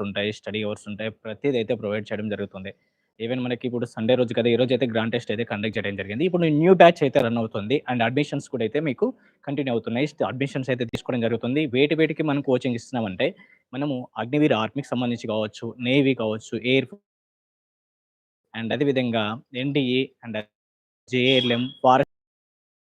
ఉంటాయి, study hours ఉంటాయి. ప్రతిదీ అయితే ప్రొవైడ్ చేయడం జరుగుతుంది. ఈవెన్ మనకి ఇప్పుడు సండే రోజు కదా! ఈ రోజు అయితే గ్రాండ్ టెస్ట్ అయితే కండక్ట్ చేయడం జరిగింది. ఇప్పుడు న్యూ బ్యాచ్ అయితే రన్ అవుతుంది. అండ్ అడ్మిషన్స్ కూడా అయితే మీకు కంటిన్యూ అవుతున్నాయి. అడ్మిషన్స్ అయితే తీసుకోవడం జరుగుతుంది. వేటి వేటికి మనం కోచింగ్ ఇస్తున్నామంటే, మనము అగ్నివీర్ ఆర్మీకి సంబంధించి కావచ్చు, నేవీ కావచ్చు, ఎయిర్ అండ్ అదే విధంగా NDA and JLM, forest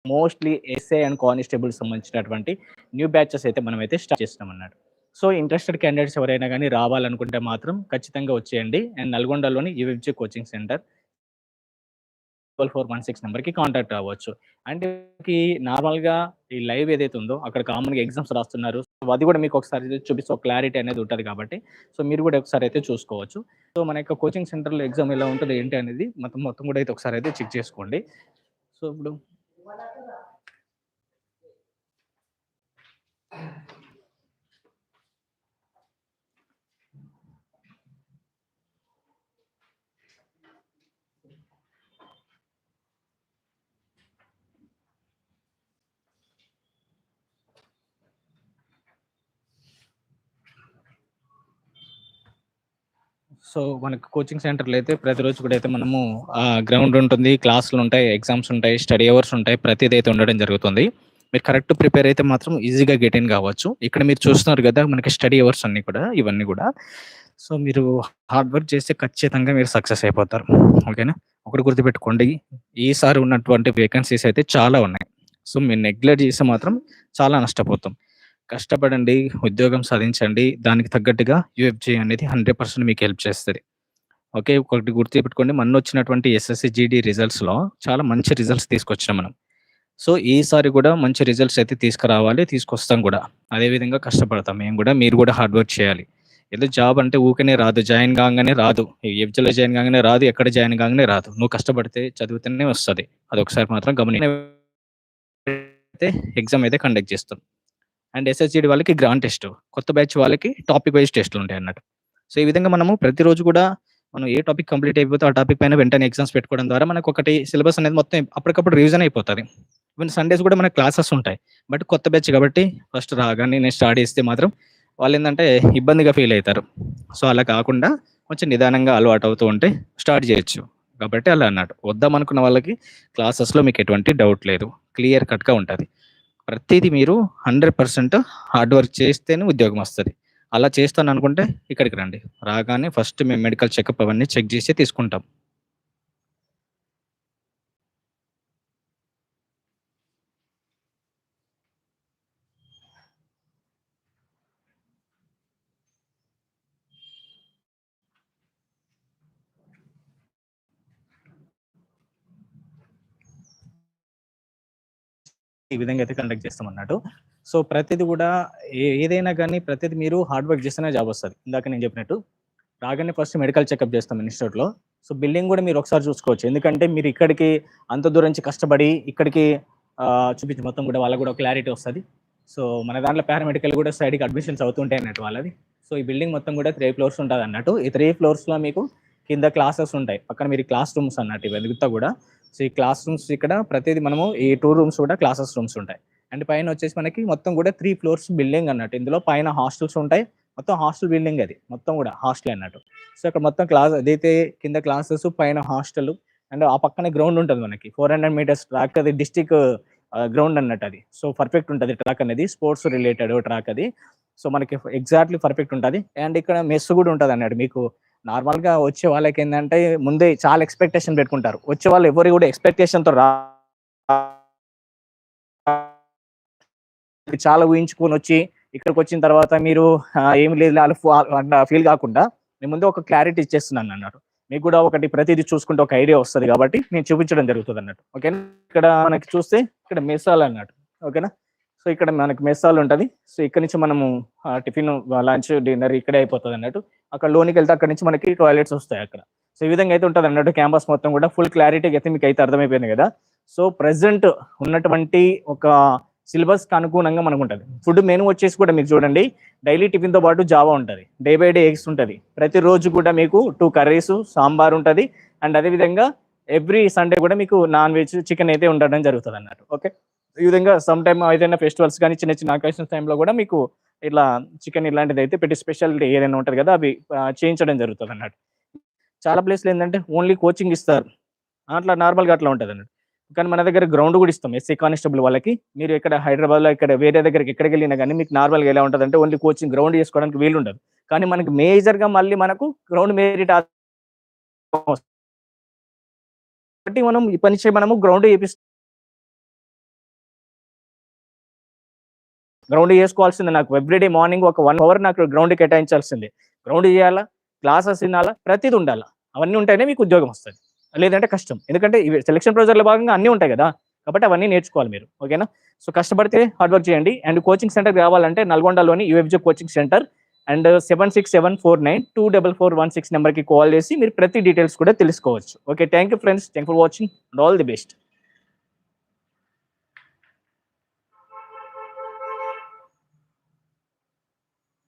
mostly SA and constable సంబంధించినటువంటి న్యూ బ్యాచెస్ అయితే మనమైతే స్టార్ట్ చేస్తున్నామన్నట్టు. సో, ఇంట్రెస్టెడ్ క్యాండిడేట్స్ ఎవరైనా కానీ రావాలనుకుంటే మాత్రం ఖచ్చితంగా వచ్చేయండి. And నల్గొండలోని UFJ coaching centre double four one six నెంబర్కి కాంటాక్ట్ అవ్వచ్చు. అంటే నార్మల్‌గా ఈ లైవ్ ఏదైతే ఉందో అక్కడ కామన్‌గా ఎగ్జామ్స్ రాస్తున్నారు. సో, అది కూడా మీకు ఒకసారి చూపిస్తే క్లారిటీ అనేది ఉంటుంది కాబట్టి, సో, మీరు కూడా ఒకసారి అయితే చూసుకోవచ్చు. సో, మన యొక్క కోచింగ్ సెంటర్‌లో ఎగ్జామ్ ఎలా ఉంటుంది ఏంటి అనేది మొత్తం మొత్తం కూడా అయితే ఒకసారి అయితే చెక్ చేసుకోండి. సో, ఇప్పుడు సో, మనకు కోచింగ్ సెంటర్‌లో అయితే ప్రతిరోజు కూడా అయితే మనము గ్రౌండ్ ఉంటుంది, క్లాసులు ఉంటాయి ఎగ్జామ్స్ ఉంటాయి, స్టడీ అవర్స్ ఉంటాయి. ప్రతిదీ అయితే ఉండడం జరుగుతుంది. మీరు కరెక్ట్ ప్రిపేర్ అయితే మాత్రం ఈజీగా గెట్ ఇన్ కావచ్చు. ఇక్కడ మీరు చూస్తున్నారు కదా! మనకి స్టడీ అవర్స్ అన్నీ కూడా ఇవన్నీ కూడా. సో, మీరు హార్డ్ వర్క్ చేస్తే ఖచ్చితంగా మీరు సక్సెస్ అయిపోతారు. ఓకేనా? ఒకటి గుర్తుపెట్టుకోండి. ఈసారి ఉన్నటువంటి వేకెన్సీస్ అయితే చాలా ఉన్నాయి. సో, మీరు నెగ్లెక్ట్ చేస్తే మాత్రం చాలా నష్టపోతాం. కష్టపడండి, ఉద్యోగం సాధించండి. దానికి తగ్గట్టుగా యూఎఫ్‌జే అనేది 100% మీకు హెల్ప్ చేస్తుంది ఓకే. ఒకటి గుర్తుపెట్టుకోండి. మొన్నొచ్చినటువంటి ఎస్ఎస్‌సి, జీడీ రిజల్ట్స్‌లో చాలా మంచి రిజల్ట్స్ తీసుకొచ్చినాం మనం. సో, ఈసారి కూడా మంచి రిజల్ట్స్ అయితే తీసుకురావాలి. తీసుకొస్తాం కూడా. అదే విధంగా కష్టపడతాం మేము కూడా. మీరు కూడా హార్డ్ వర్క్ చేయాలి. ఏదో జాబ్ అంటే ఊకనే రాదు. జాయిన్ కాగానే రాదు. యూఎఫ్‌జేలో జాయిన్ కాగానే రాదు. ఎక్కడ జాయిన్ కాగానే రాదు. నువ్వు కష్టపడితే చదివితేనే వస్తది. అదొకసారి మాత్రం గమని అయితే ఎగ్జామ్ అయితే కండక్ట్ చేస్తాం. అండ్ ఎస్ఎస్జిడి వాళ్ళకి గ్రాండ్ టెస్ట్. కొత్త బ్యాచ్ వాళ్ళకి టాపిక్ వైస్ టెస్ట్‌లుంటాయన్నట్టు. సో, ఈ విధంగా మనము ప్రతిరోజు కూడా మనం ఏ టాపిక్ కంప్లీట్ అయిపోతే ఆ టాపిక్ పైన వెంటనే ఎగ్జామ్స్ పెట్టుకోవడం ద్వారా మనకు ఒకటి సిలబస్ అనేది మొత్తం అప్పటికప్పుడు రివిజన్ అయిపోతుంది ఈవెన్ సండేస్ కూడా మనకు క్లాసెస్ ఉంటాయి. బట్ కొత్త బ్యాచ్ కాబట్టి ఫస్ట్ రాగానే నేను స్టార్ట్ చేస్తే మాత్రం వాళ్ళు ఏంటంటే ఇబ్బందిగా ఫీల్ అవుతారు సో, అలా కాకుండా కొంచెం నిదానంగా అలవాటు అవుతూ ఉంటే స్టార్ట్ చేయొచ్చు. కాబట్టి అలా అన్నట్టు. వద్దామనుకున్న వాళ్ళకి క్లాసెస్‌లో మీకు ఎటువంటి డౌట్ లేదు. క్లియర్ కట్‌గా ఉంటుంది ప్రతిదీ మీరు 100% హార్డ్ వర్క్ చేస్తేనే ఉద్యోగం వస్తుంది అలా చేస్తాను అనుకుంటే ఇక్కడికి రండి. రాగానే ఫస్ట్ మేము మెడికల్ చెకప్ అవన్నీ చెక్ చేసి తీసుకుంటాం. ఈ విధంగా అయితే కండక్ట్ చేస్తామన్నట్టు. సో, ప్రతిది కూడా ఏ ఏదైనా కానీ ప్రతిది మీరు హార్డ్ వర్క్ చేస్తేనే జాబ్ వస్తుంది ఇందాక నేను చెప్పినట్టు. రాగానే ఫస్ట్ మెడికల్ చెకప్ చేస్తాం ఇన్‌స్టిట్యూట్‌లో. సో, బిల్డింగ్ కూడా మీరు ఒకసారి చూసుకోవచ్చు. ఎందుకంటే మీరు ఇక్కడికి అంత దూరం నుంచి కష్టపడి ఇక్కడికి చూపించి మొత్తం కూడా వాళ్ళకి కూడా క్లారిటీ వస్తుంది సో, మన దాంట్లో పారామెడికల్ కూడా సైడ్‌కి అడ్మిషన్స్ అవుతుంటాయి అన్నట్టు వాళ్ళది. సో, ఈ బిల్డింగ్ మొత్తం కూడా త్రీ ఫ్లోర్స్ ఉంటదన్నట్టు. ఈ త్రీ ఫ్లోర్స్‌లో మీకు కింద క్లాసెస్ ఉంటాయి. పక్కన మీరు క్లాస్ రూమ్స్ అన్నట్టు ఇవంతా కూడా. సో, ఈ క్లాస్ రూమ్స్ ఇక్కడ ప్రతిది మనము ఈ టూ రూమ్స్ కూడా క్లాసెస్ రూమ్స్ ఉంటాయి. అండ్ పైన వచ్చేసి మనకి మొత్తం కూడా త్రీ ఫ్లోర్స్ బిల్డింగ్ అన్నట్టు. ఇందులో పైన హాస్టల్స్ ఉంటాయి. మొత్తం హాస్టల్ బిల్డింగ్ అది. మొత్తం కూడా హాస్టల్ అన్నట్టు. సో, అక్కడ మొత్తం క్లాస్ అదైతే కింద క్లాసెస్ పైన హాస్టల్ అండ్ ఆ పక్కనే గ్రౌండ్ ఉంటుంది మనకి. 400 మీటర్స్ ట్రాక్ అది డిస్టిక్ గ్రౌండ్ అన్నట్టు అది. సో, పర్ఫెక్ట్ ఉంటుంది ట్రాక్ అనేది. స్పోర్ట్స్ రిలేటెడ్ ట్రాక్ అది. సో, మనకి ఎగ్జాక్ట్‌లీ పర్ఫెక్ట్ ఉంటుంది అండ్ ఇక్కడ మెస్ కూడా ఉంటుంది అన్నట్టు మీకు నార్మల్‌గా వచ్చే వాళ్ళకి ఏంటంటే ముందే చాలా ఎక్స్‌పెక్టేషన్ పెట్టుకుంటారు. వచ్చే వాళ్ళు ఎవరు కూడా ఎక్స్‌పెక్టేషన్‌తో రా చాలా ఊహించుకొని వచ్చి ఇక్కడికి వచ్చిన తర్వాత మీరు ఏమి లేదు వాళ్ళు అట్లా ఫీల్ కాకుండా నేను ముందే ఒక క్లారిటీ ఇచ్చేస్తున్నాను అన్నారు మీకు కూడా ఒకటి ప్రతిదీ చూసుకుంటే ఒక ఐడియా వస్తుంది కాబట్టి నేను చూపించడం జరుగుతుంది అన్నట్టు ఓకేనా? ఇక్కడ మనకి చూస్తే ఇక్కడ మెస్ అన్నట్టు. ఓకేనా? సో, ఇక్కడ మనకి మెస్సాల్ ఉంటుంది సో, ఇక్కడ నుంచి మనము టిఫిన్, లంచ్, డిన్నర్ ఇక్కడే అయిపోతుంది అన్నట్టు అక్కడ లోనికి వెళ్తే అక్కడ నుంచి మనకి టాయిలెట్స్ వస్తాయి అక్కడ. సో, ఈ విధంగా అయితే ఉంటదన్నట్టు క్యాంపస్ మొత్తం కూడా ఫుల్ క్లారిటీగా అయితే మీకు అయితే అర్థమైపోయింది కదా! సో, ప్రజెంట్ ఉన్నటువంటి ఒక సిలబస్‌కి అనుగుణంగా మనకు ఉంటుంది ఫుడ్ మెనూ వచ్చేసి కూడా మీకు చూడండి డైలీ టిఫిన్‌తో పాటు జావా ఉంటుంది డే బై డే ఎగ్స్ ఉంటుంది ప్రతిరోజు కూడా మీకు టూ కర్రీస్, సాంబార్ ఉంటది. అండ్ అదే విధంగా ఎవ్రీ సండే కూడా మీకు నాన్ వెజ్, చికెన్ అయితే ఉండడం జరుగుతదన్నట్టు. ఓకే. ఈ విధంగా సమ్ టైమ్ ఏదైనా ఫెస్టివల్స్ కానీ చిన్న చిన్న అకేషన్స్ టైంలో కూడా మీకు ఇట్లా చికెన్ ఇలాంటిది అయితే పెట్టి స్పెషాలిటీ ఏదైనా ఉంటుంది కదా అవి చేయించడం జరుగుతుంది అన్నట్టు చాలా ప్లేస్లు ఏంటంటే ఓన్లీ కోచింగ్ ఇస్తారు. అట్లా నార్మల్గా అట్లా ఉంటుంది అన్నట్టు కానీ మన దగ్గర గ్రౌండ్ కూడా ఇస్తాం ఎస్సీ కానిస్టేబుల్ వాళ్ళకి. మీరు ఇక్కడ హైదరాబాద్లో ఇక్కడ వేరే దగ్గరికి ఎక్కడికి వెళ్ళినా కానీ మీకు నార్మల్గా ఎలా ఉంటుంది అంటే ఓన్లీ కోచింగ్ గ్రౌండ్ చేసుకోవడానికి వీలు ఉండదు కానీ మనకి మేజర్గా మళ్ళీ మనకు గ్రౌండ్ మెరిట్ కాబట్టి మనం ఈ పని చేయ మనము గ్రౌండ్ చేపిస్తాం. గ్రౌండ్ చేసుకోవాల్సింది నాకు. ఎవ్రీడే మార్నింగ్ ఒక వన్ అవర్ నాకు గ్రౌండ్ కేటాయించాల్సిందే. గ్రౌండ్ చేయాలా? క్లాసెస్ తినాలా ప్రతిది ఉండాలా? అవన్నీ ఉంటేనే మీకు ఉద్యోగం వస్తుంది. లేదంటే కష్టం. ఎందుకంటే ఇవి సెలక్షన్ ప్రొసెస్లో భాగంగా అన్నీ ఉంటాయి కదా? కాబట్టి అవన్నీ నేర్చుకోవాలి మీరు. ఓకేనా సో కష్టపడితే హార్డ్ వర్క్ చేయండి. అండ్ కోచింగ్ సెంటర్ కావాలంటే నల్గొండలోని U F J coaching centre and seven six seven four nine two double four one six నెంబర్కి కాల్ చేసి మీరు ప్రతి డీటెయిల్స్ కూడా తెలుసుకోవచ్చు. Okay thank you friends thank for watching and all the best